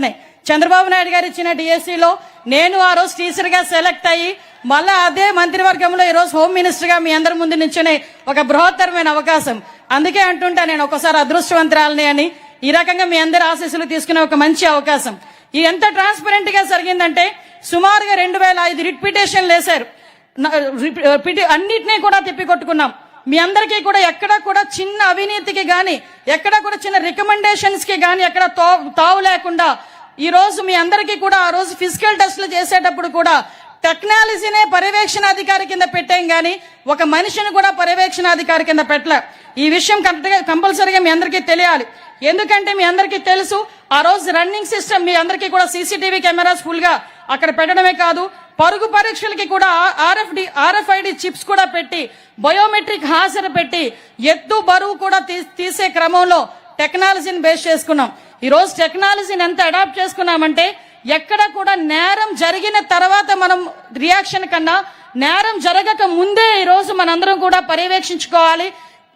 చంద్రబాబు నాయుడు గారు ఇచ్చిన డిఎస్సిలో నేను ఆ రోజు టీచర్గా సెలెక్ట్ అయ్యి మళ్ళా అదే మంత్రివర్గంలో ఈ రోజు హోమ్ మినిస్టర్గా మీ అందరి ముందు నించునే ఒక బృహత్తరమైన అవకాశం. అందుకే అంటుంటా నేను ఒకసారి అదృష్టవంతరాలని అని ఈ రకంగా మీ అందరి ఆశీస్సులు తీసుకునే ఒక మంచి అవకాశం. ఇది ఎంత ట్రాన్స్పరెంట్గా జరిగిందంటే సుమారుగా రెండు వేల ఐదు రిట్ వేశారు రిపి- పిటి- అన్నిటినీ కూడా తిప్పికొట్టుకున్నాం. మీ అందరికీ కూడా ఎక్కడ కూడా చిన్న అవినీతికి కానీ ఎక్కడ కూడా చిన్న రికమెండేషన్స్కి ఎక్కడ తావు లేకుండా ఈ రోజు మీ అందరికీ కూడా ఆ రోజు ఫిజికల్ టెస్ట్లు చేసేటప్పుడు కూడా టెక్నాలజీనే పర్యవేక్షణ అధికారి కింద పెట్టాం కానీ ఒక మనిషిని కూడా పర్యవేక్షణ అధికారి కింద పెట్టలే. ఈ విషయం కరెక్ట్గా కంపల్సరీగా మీ అందరికీ తెలియాలి. ఎందుకంటే మీ అందరికీ తెలుసు ఆ రోజు రన్నింగ్ సిస్టమ్ మీ అందరికీ కూడా సీసీటీవీ కెమెరాస్ ఫుల్గా అక్కడ పెట్టడమే కాదు పరుగు పరీక్షలకి కూడా ఆర్ఎఫ్డి ఆర్ఎఫ్ఐడి చిప్స్ కూడా పెట్టి బయోమెట్రిక్ హాజరు పెట్టి ఎత్తు బరువు కూడా తీ- తీసే క్రమంలో టెక్నాలజీని బేస్ చేసుకున్నాం. ఈ రోజు టెక్నాలజీని ఎంత అడాప్ట్ చేసుకున్నామంటే ఎక్కడ కూడా నేరం జరిగిన తర్వాత మనం రియాక్షన్ కన్నా నేరం జరగక ముందే ఈ రోజు మనందరం కూడా పర్యవేక్షించుకోవాలి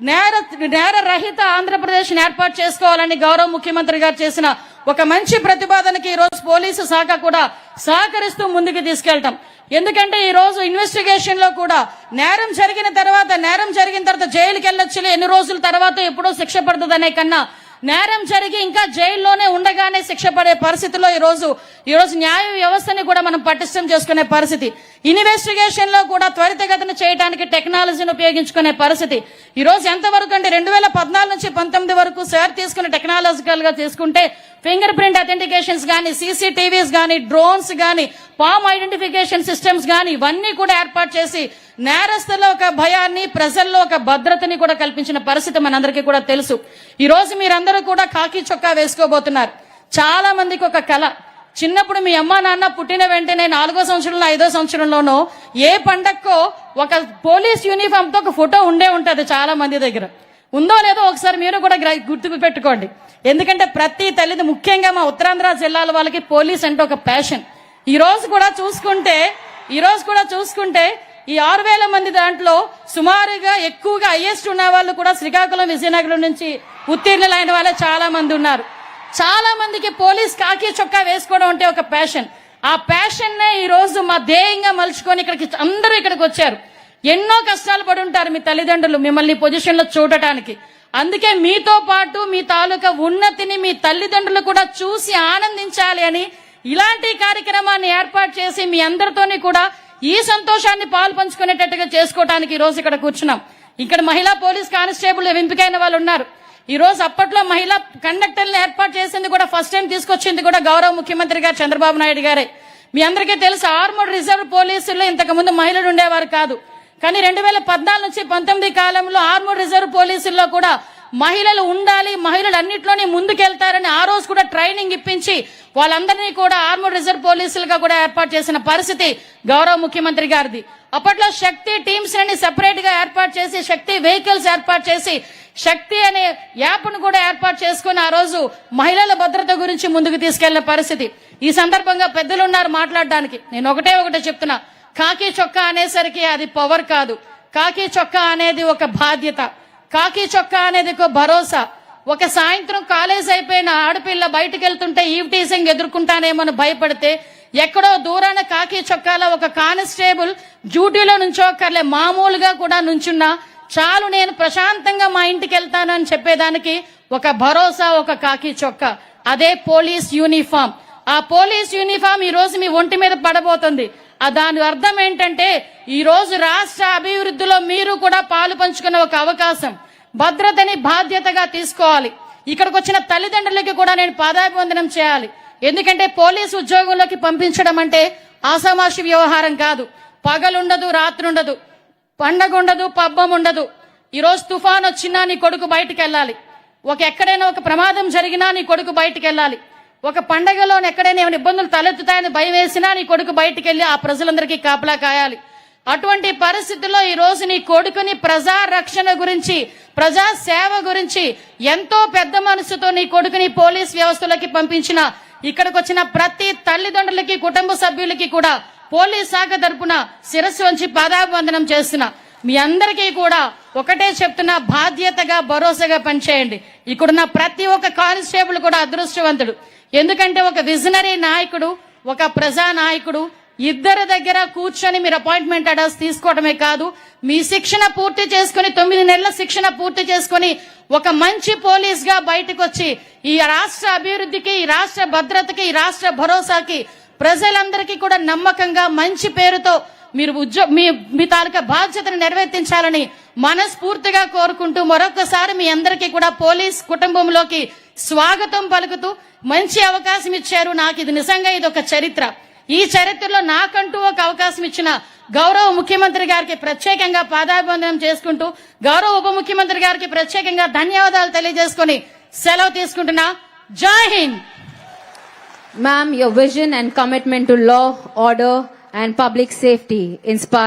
నేర నేర రహిత ఆంధ్రప్రదేశ్ ఏర్పాటు చేసుకోవాలని గౌరవ ముఖ్యమంత్రి గారు చేసిన ఒక మంచి ప్రతిపాదనకి ఈరోజు పోలీసు శాఖ కూడా సహకరిస్తూ ముందుకు తీసుకెళ్తాం. ఎందుకంటే ఈ రోజు ఇన్వెస్టిగేషన్లో కూడా నేరం జరిగిన తర్వాత నేరం జరిగిన తర్వాత జైలుకి వెళ్ళొచ్చు ఎన్ని రోజుల తర్వాత ఎప్పుడో శిక్ష పడుతుందనే కన్నా నేరం జరిగి ఇంకా జైల్లోనే ఉండగానే శిక్ష పడే పరిస్థితిలో ఈరోజు ఈరోజు న్యాయ వ్యవస్థని కూడా మనం పటిష్టం చేసుకునే పరిస్థితి. ఇన్వెస్టిగేషన్లో కూడా త్వరితగతిన చేయడానికి టెక్నాలజీని ఉపయోగించుకునే పరిస్థితి. ఈ రోజు ఎంతవరకు అంటే రెండు వేల పద్నాలుగు నుంచి పంతొమ్మిది వరకు సార్ తీసుకున్న టెక్నాలజికల్గా తీసుకుంటే ఫింగర్ ప్రింట్ అథెంటికేషన్స్ గానీ సీసీటీవీస్ గానీ డ్రోన్స్ గానీ పామ్ ఐడెంటిఫికేషన్ సిస్టమ్స్ గానీ ఇవన్నీ కూడా ఏర్పాటు చేసి నేరస్తుల్లో ఒక భయాన్ని ప్రజల్లో ఒక భద్రతని కూడా కల్పించిన పరిస్థితి మనందరికీ కూడా తెలుసు. ఈ రోజు మీరందరూ కూడా కాకి చొక్కా వేసుకోబోతున్నారు. చాలా మందికి ఒక కళ చిన్నప్పుడు మీ అమ్మా నాన్న పుట్టిన వెంటనే నాలుగో సంవత్సరంలో ఐదో సంవత్సరంలోనో ఏ పండక్కో ఒక పోలీస్ యూనిఫామ్తో ఒక ఫోటో ఉండే ఉంటుంది చాలా మంది దగ్గర. ఉందో లేదో ఒకసారి మీరు కూడా గుర్తుకు పెట్టుకోండి. ఎందుకంటే ప్రతి తల్లిది ముఖ్యంగా మా ఉత్తరాంధ్ర జిల్లాల వాళ్ళకి పోలీస్ అంటే ఒక ప్యాషన్ ఈ రోజు కూడా చూసుకుంటే ఈ రోజు కూడా చూసుకుంటే ఈ ఆరు వేల మంది దాంట్లో సుమారుగా ఎక్కువగా హైయెస్ట్ ఉన్న వాళ్ళు కూడా శ్రీకాకుళం విజయనగరం నుంచి ఉత్తీర్ణులైన వాళ్ళే చాలా మంది ఉన్నారు. చాలా మందికి పోలీస్ కాకి చొక్కా వేసుకోవడం అంటే ఒక ప్యాషన్ ఆ ప్యాషన్ నే ఈ రోజు మా ధ్యేయంగా మలుచుకొని ఇక్కడికి అందరూ ఇక్కడికి వచ్చారు. ఎన్నో కష్టాలు పడి ఉంటారు మీ తల్లిదండ్రులు మిమ్మల్ని పొజిషన్లో చూడటానికి. అందుకే మీతో పాటు మీ తాలూకా ఉన్నతిని మీ తల్లిదండ్రులు కూడా చూసి ఆనందించాలి అని ఇలాంటి కార్యక్రమాన్ని ఏర్పాటు చేసి మీ అందరితోని కూడా ఈ సంతోషాన్ని పాలు పంచుకునేటట్టుగా చేసుకోవడానికి ఈ రోజు ఇక్కడ కూర్చున్నాం. ఇక్కడ మహిళా పోలీస్ కానిస్టేబుల్ ఎంపికైన వాళ్ళు ఉన్నారు. ఈ రోజు అప్పట్లో మహిళా కండక్టర్లను ఏర్పాటు చేసింది కూడా ఫస్ట్ టైం తీసుకొచ్చింది కూడా గౌరవ ముఖ్యమంత్రి గారు చంద్రబాబు నాయుడు గారే. మీ అందరికీ తెలుసు ఆర్మూడ్ రిజర్వ్ పోలీసుల్లో ఇంతకు ముందు మహిళలు ఉండేవారు కాదు. కానీ రెండు వేల పద్నాలుగు నుంచి పంతొమ్మిది కాలంలో ఆర్మూడ్ రిజర్వ్ పోలీసుల్లో కూడా మహిళలు ఉండాలి మహిళలు అన్నింటిలోనే ముందుకెళ్తారని ఆ రోజు కూడా ట్రైనింగ్ ఇప్పించి వాళ్ళందరినీ కూడా ఆర్మూర్ రిజర్వ్ పోలీసులుగా కూడా ఏర్పాటు చేసిన పరిస్థితి గౌరవ ముఖ్యమంత్రి గారిది. అప్పట్లో శక్తి టీమ్స్ అన్ని సెపరేట్గా ఏర్పాటు చేసి శక్తి వెహికల్స్ ఏర్పాటు చేసి శక్తి అనే యాప్ను కూడా ఏర్పాటు చేసుకుని ఆ రోజు మహిళల భద్రత గురించి ముందుకు తీసుకెళ్ళిన పరిస్థితి. ఈ సందర్భంగా పెద్దలు ఉన్నారు మాట్లాడడానికి. నేను ఒకటే ఒకటే చెప్తున్నా. కాకి చొక్కా అనేసరికి అది పవర్ కాదు. కాకి చొక్కా అనేది ఒక బాధ్యత. కాకి చొక్కా అనేది ఒక భరోసా. ఒక సాయంత్రం కాలేజ్ అయిపోయిన ఆడపిల్ల బయటకు వెళ్తుంటే ఈవ్టీసింగ్ ఎదుర్కొంటానేమో భయపడితే ఎక్కడో దూరాన కాకి చొక్కాల ఒక కానిస్టేబుల్ డ్యూటీలో నుంచోక్కర్లే మామూలుగా కూడా నుంచున్నా చాలు నేను ప్రశాంతంగా మా ఇంటికి వెళ్తాను అని చెప్పేదానికి ఒక భరోసా ఒక కాకి చొక్కా. అదే పోలీస్ యూనిఫామ్. ఆ పోలీస్ యూనిఫామ్ ఈ రోజు మీ ఒంటి మీద పడబోతుంది. దాని అర్థం ఏంటంటే ఈ రోజు రాష్ట్ర అభివృద్ధిలో మీరు కూడా పాలు పంచుకునే ఒక అవకాశం. భద్రతని బాధ్యతగా తీసుకోవాలి. ఇక్కడికి వచ్చిన తల్లిదండ్రులకి కూడా నేను పాదాభివందనం చేయాలి. ఎందుకంటే పోలీసు ఉద్యోగంలోకి పంపించడం అంటే ఆసామాషి వ్యవహారం కాదు. పగలుండదు రాత్రి ఉండదు పండగ ఉండదు పబ్బం ఉండదు ఈరోజు తుఫాన్ వచ్చినా నీ కొడుకు బయటకు వెళ్ళాలి ఒక ఎక్కడైనా ఒక ప్రమాదం జరిగినా నీ కొడుకు బయటికి వెళ్ళాలి ఒక పండగలో ఎక్కడైనా ఏమైనా ఇబ్బందులు తలెత్తుతాయని భయం వేసినా నీ కొడుకు బయటికి వెళ్ళి ఆ ప్రజలందరికీ కాపలా కాయాలి. అటువంటి పరిస్థితుల్లో ఈ రోజు నీ కొడుకుని ప్రజా రక్షణ గురించి ప్రజా సేవ గురించి ఎంతో పెద్ద మనసుతో నీ కొడుకుని పోలీస్ వ్యవస్థలోకి పంపించిన ఇక్కడికి వచ్చిన ప్రతి తల్లిదండ్రులకి కుటుంబ సభ్యులకి కూడా పోలీస్ శాఖ తరపున శిరస్సు వంచి పాదాభివందనం చేస్తున్నా. మీ అందరికీ కూడా ఒకటే చెప్తున్నా బాధ్యతగా భరోసాగా పనిచేయండి. ఇక్కడున్న ప్రతి ఒక్క కానిస్టేబుల్ కూడా అదృష్టవంతుడు. ఎందుకంటే ఒక విజనరీ నాయకుడు ఒక ప్రజా నాయకుడు ఇద్దరి దగ్గర కూర్చొని మీరు అపాయింట్మెంట్ అడర్స్ తీసుకోవడమే కాదు మీ శిక్షణ పూర్తి చేసుకుని తొమ్మిది నెలల శిక్షణ పూర్తి చేసుకుని ఒక మంచి పోలీస్గా బయటకు వచ్చి ఈ రాష్ట్ర అభివృద్ధికి ఈ రాష్ట్ర భద్రతకి ఈ రాష్ట్ర భరోసాకి ప్రజలందరికీ కూడా నమ్మకంగా మంచి పేరుతో మీరు ఉద్యో మీ మీ తాలూకా బాధ్యతను నెరవేర్తించాలని మనస్ఫూర్తిగా కోరుకుంటూ మరొకసారి మీ అందరికీ కూడా పోలీస్ కుటుంబంలోకి స్వాగతం పలుకుతూ మంచి అవకాశం ఇచ్చారు. నాకు ఇది నిజంగా ఇది ఒక చరిత్ర. ఈ చరిత్రలో నాకంటూ ఒక అవకాశం ఇచ్చిన గౌరవ ముఖ్యమంత్రి గారికి ప్రత్యేకంగా పాదాభివందనం చేసుకుంటూ గౌరవ ఉప ముఖ్యమంత్రి గారికి ప్రత్యేకంగా ధన్యవాదాలు తెలియజేసుకొని సెలవు తీసుకుంటున్నా. Jai Hind! Ma'am your vision and commitment to law, and public safety inspire